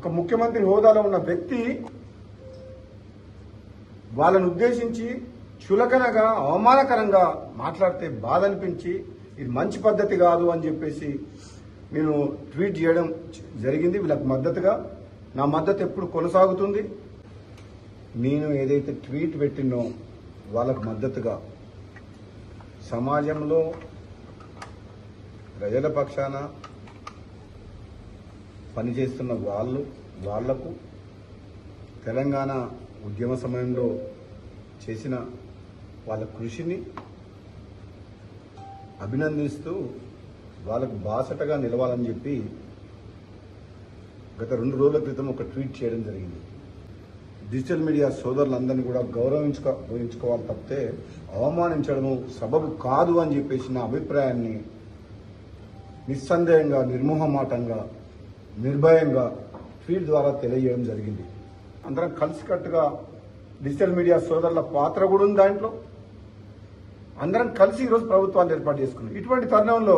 ఒక ముఖ్యమంత్రి హోదాలో ఉన్న వ్యక్తి వాళ్ళను ఉద్దేశించి చులకనగా అవమానకరంగా మాట్లాడితే బాధ అనిపించి ఇది మంచి పద్ధతి కాదు అని చెప్పేసి నేను ట్వీట్ చేయడం జరిగింది. వీళ్ళకి మద్దతుగా నా మద్దతు ఎప్పుడు కొనసాగుతుంది? నేను ఏదైతే ట్వీట్ పెట్టినో వాళ్ళకు మద్దతుగా సమాజంలో ప్రజల పక్షాన పనిచేస్తున్న వాళ్ళు వాళ్ళకు తెలంగాణ ఉద్యమ సమయంలో చేసిన వాళ్ళ కృషిని అభినందిస్తూ వాళ్ళకు బాసటగా నిలవాలని చెప్పి గత రెండు రోజుల క్రితం ఒక ట్వీట్ చేయడం జరిగింది. డిజిటల్ మీడియా సోదరులందరినీ కూడా గౌరవించుకో గౌరవించుకోవాలి తప్పితే అవమానించడము సబబు కాదు అని చెప్పేసి నా అభిప్రాయాన్ని నిస్సందేహంగా నిర్మోహమాటంగా నిర్భయంగా ట్వీట్ ద్వారా తెలియజేయడం జరిగింది. అందరం కలిసికట్టుగా డిజిటల్ మీడియా సోదరుల పాత్ర కూడా ఉంది దాంట్లో. అందరం కలిసి ఈరోజు ప్రభుత్వాన్ని ఏర్పాటు చేసుకున్నాం. ఇటువంటి తరుణంలో